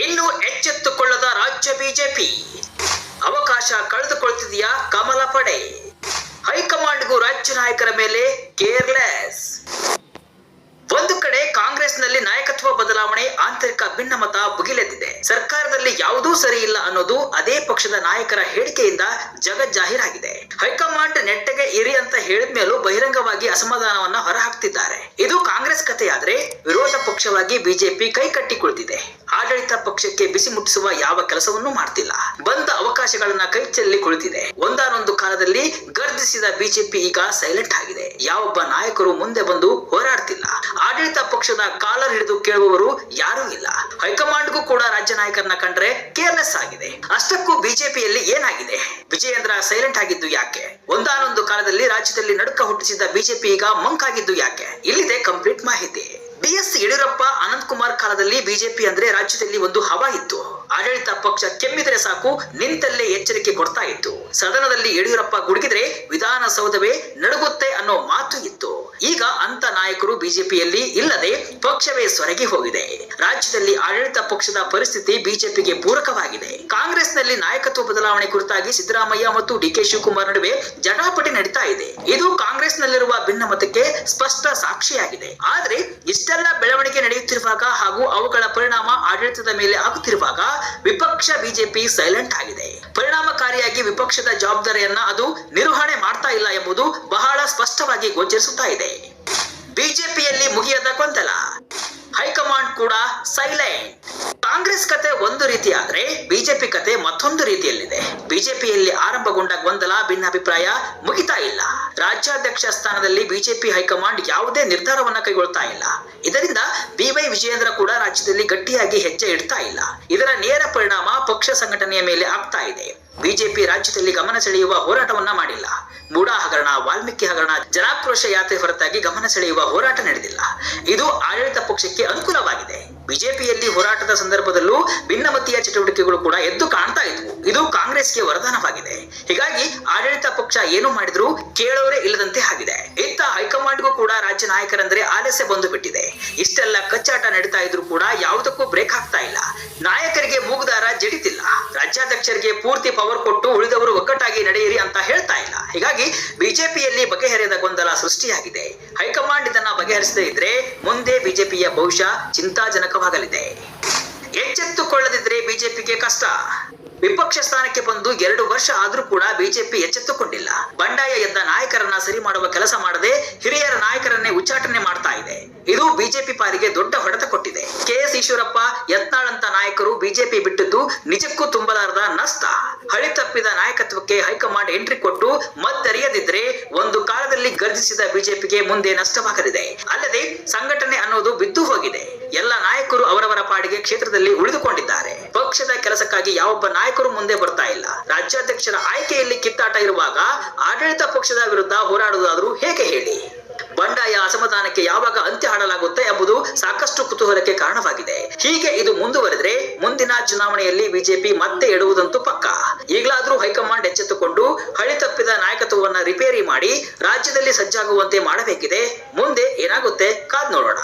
ಇನ್ನು ಎಚ್ಚೆತ್ತುಕೊಳ್ಳದ ರಾಜ್ಯ ಬಿಜೆಪಿ. ಅವಕಾಶ ಕಳೆದುಕೊಳ್ತಿದೆಯಾ ಕಮಲ ಪಡೆ? ಹೈಕಮಾಂಡ್ಗೂ ರಾಜ್ಯ ನಾಯಕರ ಮೇಲೆ ಕೇರ್ಲೆಸ್. ಒಂದು ಕಡೆ ಕಾಂಗ್ರೆಸ್ನಲ್ಲಿ ನಾಯಕತ್ವ ಬದಲಾವಣೆ ಆಂತರಿಕ ಭಿನ್ನಮತ ಭುಗಿಲೆದ್ದಿದೆ. ಸರ್ಕಾರದಲ್ಲಿ ಯಾವುದೂ ಸರಿ ಇಲ್ಲ ಅನ್ನೋದು ಅದೇ ಪಕ್ಷದ ನಾಯಕರ ಹೇಳಿಕೆಯಿಂದ ಜಗಜ್ಜಾಹೀರಾಗಿದೆ. ಹೈಕಮಾಂಡ್ ನೆಟ್ಟಗೆ ಇರಿ ಅಂತ ಹೇಳಿದ ಮೇಲೂ ಬಹಿರಂಗವಾಗಿ ಅಸಮಾಧಾನವನ್ನ ಹೊರಹಾಕ್ತಿದ್ದಾರೆ. ಇದು ಕಾಂಗ್ರೆಸ್ ಕಥೆಯಾದ್ರೆ ವಿರೋಧ ಪಕ್ಷವಾಗಿ ಬಿಜೆಪಿ ಕೈ ಕಟ್ಟಿ ಕುಳಿತಿದೆ ಆಡಳಿತ ಪಕ್ಷಕ್ಕೆ ಬಿಸಿ ಮುಟ್ಟಿಸುವ ಯಾವ ಕೆಲಸವನ್ನೂ ಮಾಡ್ತಿಲ್ಲ. ಬಂದ ಅವಕಾಶಗಳನ್ನ ಕೈ ಚೆಲ್ಲಿ ಕುಳಿತಿದೆ. ಒಂದಾನೊಂದು ಕಾಲದಲ್ಲಿ ಗರ್ಜಿಸಿದ ಬಿಜೆಪಿ ಈಗ ಸೈಲೆಂಟ್ ಆಗಿದೆ. ಯಾವೊಬ್ಬ ನಾಯಕರು ಮುಂದೆ ಬಂದು ಹೋರಾಡ್ತಿಲ್ಲ. ಆಡಳಿತ ಪಕ್ಷದ ಕಾಲರ್ ಹಿಡಿದು ಕೇಳುವವರು ಯಾರೂ ಇಲ್ಲ. ಹೈಕಮಾಂಡ್ಗೂ ಕೂಡ ರಾಜ್ಯ ನಾಯಕರನ್ನ ಕಂಡ್ರೆ ಕೇರ್ಲೆಸ್ ಆಗಿದೆ. ಅಷ್ಟಕ್ಕೂ ಬಿಜೆಪಿಯಲ್ಲಿ ಏನಾಗಿದೆ? ವಿಜಯೇಂದ್ರ ಸೈಲೆಂಟ್ ಆಗಿದ್ದು ಯಾಕೆ? ಒಂದಾನೊಂದು ಕಾಲದಲ್ಲಿ ರಾಜ್ಯದಲ್ಲಿ ನಡುಕ ಹುಟ್ಟಿಸಿದ್ದ ಬಿಜೆಪಿ ಈಗ ಮಂಕಾಗಿದ್ದು ಯಾಕೆ? ಇಲ್ಲಿದೆ ಕಂಪ್ಲೀಟ್ ಮಾಹಿತಿ. ಬಿಎಸ್ ಯಡಿಯೂರಪ್ಪ, ಅನಂತ್ ಕುಮಾರ್ ಕಾಲದಲ್ಲಿ ಬಿಜೆಪಿ ಅಂದ್ರೆ ರಾಜ್ಯದಲ್ಲಿ ಒಂದು ಹವಾ ಇತ್ತು. ಆಡಳಿತ ಪಕ್ಷ ಕೆಮ್ಮಿದರೆ ಸಾಕು, ನಿಂತಲ್ಲೇ ಎಚ್ಚರಿಕೆ ಕೊಡ್ತಾ ಇತ್ತು. ಸದನದಲ್ಲಿ ಯಡಿಯೂರಪ್ಪ ಗುಡುಗಿದ್ರೆ ವಿಧಾನಸೌಧವೇ ನಡುಗುತ್ತೆ ಅನ್ನೋ ಮಾತು ಇತ್ತು. ಈಗ ಅಂತ ನಾಯಕರು ಬಿಜೆಪಿಯಲ್ಲಿ ಇಲ್ಲದೆ ಪಕ್ಷವೇ ಸೊರಗಿ ಹೋಗಿದೆ. ರಾಜ್ಯದಲ್ಲಿ ಆಡಳಿತ ಪಕ್ಷದ ಪರಿಸ್ಥಿತಿ ಬಿಜೆಪಿಗೆ ಪೂರಕವಾಗಿದೆ. ಕಾಂಗ್ರೆಸ್ನಲ್ಲಿ ನಾಯಕತ್ವ ಬದಲಾವಣೆ ಕುರಿತಾಗಿ ಸಿದ್ದರಾಮಯ್ಯ ಮತ್ತು ಡಿಕೆ ಶಿವಕುಮಾರ್ ನಡುವೆ ಜಟಾಪಟಿ ನಡೀತಾ ಇದೆ. ಇದು ಕಾಂಗ್ರೆಸ್ನಲ್ಲಿರುವ ಭಿನ್ನಮತಕ್ಕೆ ಸ್ಪಷ್ಟ ಸಾಕ್ಷಿಯಾಗಿದೆ. ಆದ್ರೆ ಇಷ್ಟೆಲ್ಲ ಬೆಳವಣಿಗೆ ನಡೆಯುತ್ತಿರುವಾಗ ಹಾಗೂ ಅವುಗಳ ಪರಿಣಾಮ ಆಡಳಿತದ ಮೇಲೆ ಆಗುತ್ತಿರುವಾಗ ವಿಪಕ್ಷ ಬಿಜೆಪಿ ಸೈಲೆಂಟ್ ಆಗಿದೆ. ಪರಿಣಾಮಕಾರಿಯಾಗಿ ವಿಪಕ್ಷದ ಜವಾಬ್ದಾರಿಯನ್ನ ಅದು ನಿರ್ವಹಣೆ ಮಾಡ್ತಾ ಇಲ್ಲ ಎಂಬುದು ಸ್ಪಷ್ಟವಾಗಿ ಗೋಚರಿಸುತ್ತಾ ಇದೆ. ಬಿಜೆಪಿಯಲ್ಲಿ ಮುಗಿಯದ ಗೊಂದಲ. ಹೈಕಮಾಂಡ್ ಕೂಡ ಸೈಲೆಂಟ್. ಕಾಂಗ್ರೆಸ್ ಕತೆ ಒಂದು ರೀತಿ ಆದ್ರೆ ಬಿಜೆಪಿ ಕತೆ ಮತ್ತೊಂದು ರೀತಿಯಲ್ಲಿದೆ. ಬಿಜೆಪಿಯಲ್ಲಿ ಆರಂಭಗೊಂಡ ಗೊಂದಲ, ಭಿನ್ನಾಭಿಪ್ರಾಯ ಮುಗಿತಾ ಇಲ್ಲ. ರಾಜ್ಯಾಧ್ಯಕ್ಷ ಸ್ಥಾನದಲ್ಲಿ ಬಿಜೆಪಿ ಹೈಕಮಾಂಡ್ ಯಾವುದೇ ನಿರ್ಧಾರವನ್ನ ಕೈಗೊಳ್ತಾ ಇಲ್ಲ. ಇದರಿಂದ ಬಿವೈ ವಿಜಯೇಂದ್ರ ಕೂಡ ರಾಜ್ಯದಲ್ಲಿ ಗಟ್ಟಿಯಾಗಿ ಹೆಜ್ಜೆ ಇಡ್ತಾ ಇಲ್ಲ. ಇದರ ನೇರ ಪರಿಣಾಮ ಪಕ್ಷ ಸಂಘಟನೆಯ ಮೇಲೆ ಆಗ್ತಾ ಇದೆ. ಬಿಜೆಪಿ ರಾಜ್ಯದಲ್ಲಿ ಗಮನ ಸೆಳೆಯುವ ಹೋರಾಟವನ್ನ ಮಾಡಿಲ್ಲ. ಮೂಡಾ ಹಗರಣ, ವಾಲ್ಮೀಕಿ ಹಗರಣ, ಜನಾಕ್ರೋಶ ಯಾತ್ರೆ ಹೊರತಾಗಿ ಗಮನ ಸೆಳೆಯುವ ಹೋರಾಟ ನಡೆದಿಲ್ಲ. ಇದು ಆಡಳಿತ ಪಕ್ಷಕ್ಕೆ ಅನುಕೂಲವಾಗಿದೆ. ಬಿಜೆಪಿಯಲ್ಲಿ ಹೋರಾಟದ ಸಂದರ್ಭದಲ್ಲೂ ಭಿನ್ನಮತೀಯ ಚಟುವಟಿಕೆಗಳು ಕೂಡ ಎದ್ದು ಕಾಣ್ತಾ ಇದ್ವು. ಇದು ಕಾಂಗ್ರೆಸ್ಗೆ ವರದಾನವಾಗಿದೆ. ಹೀಗಾಗಿ ಆಡಳಿತ ಪಕ್ಷ ಏನು ಮಾಡಿದ್ರೂ ಕೇಳೋರೇ ಇಲ್ಲದಂತೆ ಆಗಿದೆ. ಇತ್ತ ಹೈಕಮಾಂಡ್ಗೂ ಕೂಡ ರಾಜ್ಯ ನಾಯಕರಂದ್ರೆ ಆಲಸ್ಯ ಬಂದು ಬಿಟ್ಟಿದೆ ಇಷ್ಟೆಲ್ಲ ಕಚ್ಚಾಟ ನಡೀತಾ ಇದ್ರು ಕೂಡ ಯಾವುದಕ್ಕೂ ಬ್ರೇಕ್ ಆಗ್ತಾ ಇಲ್ಲ. ನಾಯಕರಿಗೆ ಮೂಗುದಾರ ಜಡಿತಿಲ್ಲ. ರಾಜ್ಯಾಧ್ಯಕ್ಷರಿಗೆ ಪೂರ್ತಿ ಪವರ್ ಕೊಟ್ಟು ಉಳಿದವರು ಒಗ್ಗಟ್ಟಾಗಿ ನಡೆಯಿರಿ ಅಂತ ಹೇಳ್ತಾ ಇಲ್ಲ. ಹೀಗಾಗಿ ಬಿಜೆಪಿಯಲ್ಲಿ ಬಗೆಹರಿಯದ ಗೊಂದಲ ಸೃಷ್ಟಿಯಾಗಿದೆ. ಹೈಕಮಾಂಡ್ ಇದನ್ನ ಬಗೆಹರಿಸದೇ ಇದ್ರೆ ಮುಂದೆ ಬಿಜೆಪಿಯ ಬಹುಶಃ ಚಿಂತಾಜನಕವಾಗಲಿದೆ. ಎಚ್ಚೆತ್ತುಕೊಳ್ಳದಿದ್ರೆ ಬಿಜೆಪಿಗೆ ಕಷ್ಟ. ವಿಪಕ್ಷ ಸ್ಥಾನಕ್ಕೆ ಬಂದು ಎರಡು ವರ್ಷ ಆದ್ರೂ ಕೂಡ ಬಿಜೆಪಿ ಎಚ್ಚೆತ್ತುಕೊಂಡಿಲ್ಲ. ಬಂಡಾಯ ಎದ್ದ ನಾಯಕರನ್ನ ಸರಿ ಮಾಡುವ ಕೆಲಸ ಮಾಡದೆ ಹಿರಿಯರ ನಾಯಕರನ್ನೇ ಉಚ್ಚಾಟನೆ ಮಾಡ್ತಾ ಇದೆ. ಇದು ಬಿಜೆಪಿ ಪಾಲಿಗೆ ದೊಡ್ಡ ಹೊಡೆತ ಕೊಟ್ಟಿದೆ. ಈಶ್ವರಪ್ಪ ಯತ್ನಾಳಂತ ನಾಯಕರು ಬಿಜೆಪಿ ಬಿಟ್ಟಿದ್ದು ನಿಜಕ್ಕೂ ತುಂಬಲಾರದ ನಷ್ಟ. ಹಳಿ ತಪ್ಪಿದ ನಾಯಕತ್ವಕ್ಕೆ ಹೈಕಮಾಂಡ್ ಎಂಟ್ರಿ ಕೊಟ್ಟು ಮತ್ತರಿಯದಿದ್ರೆ ಒಂದು ಕಾಲದಲ್ಲಿ ಗರ್ಜಿಸಿದ ಬಿಜೆಪಿಗೆ ಮುಂದೆ ನಷ್ಟವಾಗಲಿದೆ. ಅಲ್ಲದೆ ಸಂಘಟನೆ ಅನ್ನೋದು ಬಿದ್ದು ಹೋಗಿದೆ. ಎಲ್ಲ ನಾಯಕರು ಅವರವರ ಪಾಡಿಗೆ ಕ್ಷೇತ್ರದಲ್ಲಿ ಉಳಿದುಕೊಂಡಿದ್ದಾರೆ. ಪಕ್ಷದ ಕೆಲಸಕ್ಕಾಗಿ ಯಾವೊಬ್ಬ ನಾಯಕರು ಮುಂದೆ ಬರ್ತಾ ಇಲ್ಲ. ರಾಜ್ಯಾಧ್ಯಕ್ಷರ ಆಯ್ಕೆಯಲ್ಲಿ ಕಿತ್ತಾಟ ಇರುವಾಗ ಆಡಳಿತ ಪಕ್ಷದ ವಿರುದ್ಧ ಹೋರಾಡುವುದಾದ್ರೂ ಹೇಗೆ ಹೇಳಿ? ಬಂಡಾಯ ಅಸಮಾಧಾನಕ್ಕೆ ಯಾವಾಗ ಅಂತ್ಯ ಹಾಡಲಾಗುತ್ತೆ ಎಂಬುದು ಸಾಕಷ್ಟು ಕುತೂಹಲಕ್ಕೆ ಕಾರಣವಾಗಿದೆ. ಹೀಗೆ ಇದು ಮುಂದುವರೆದ್ರೆ ಮುಂದಿನ ಚುನಾವಣೆಯಲ್ಲಿ ಬಿಜೆಪಿ ಮತ್ತೆ ಎಡುವುದಂತೂ ಪಕ್ಕ. ಈಗಲಾದ್ರೂ ಹೈಕಮಾಂಡ್ ಎಚ್ಚೆತ್ತುಕೊಂಡು ಹಳಿ ತಪ್ಪಿದ ನಾಯಕತ್ವವನ್ನ ರಿಪೇರಿ ಮಾಡಿ ರಾಜ್ಯದಲ್ಲಿ ಸಜ್ಜಾಗುವಂತೆ ಮಾಡಬೇಕಿದೆ. ಮುಂದೆ ಏನಾಗುತ್ತೆ ಕಾದ್ ನೋಡೋಣ.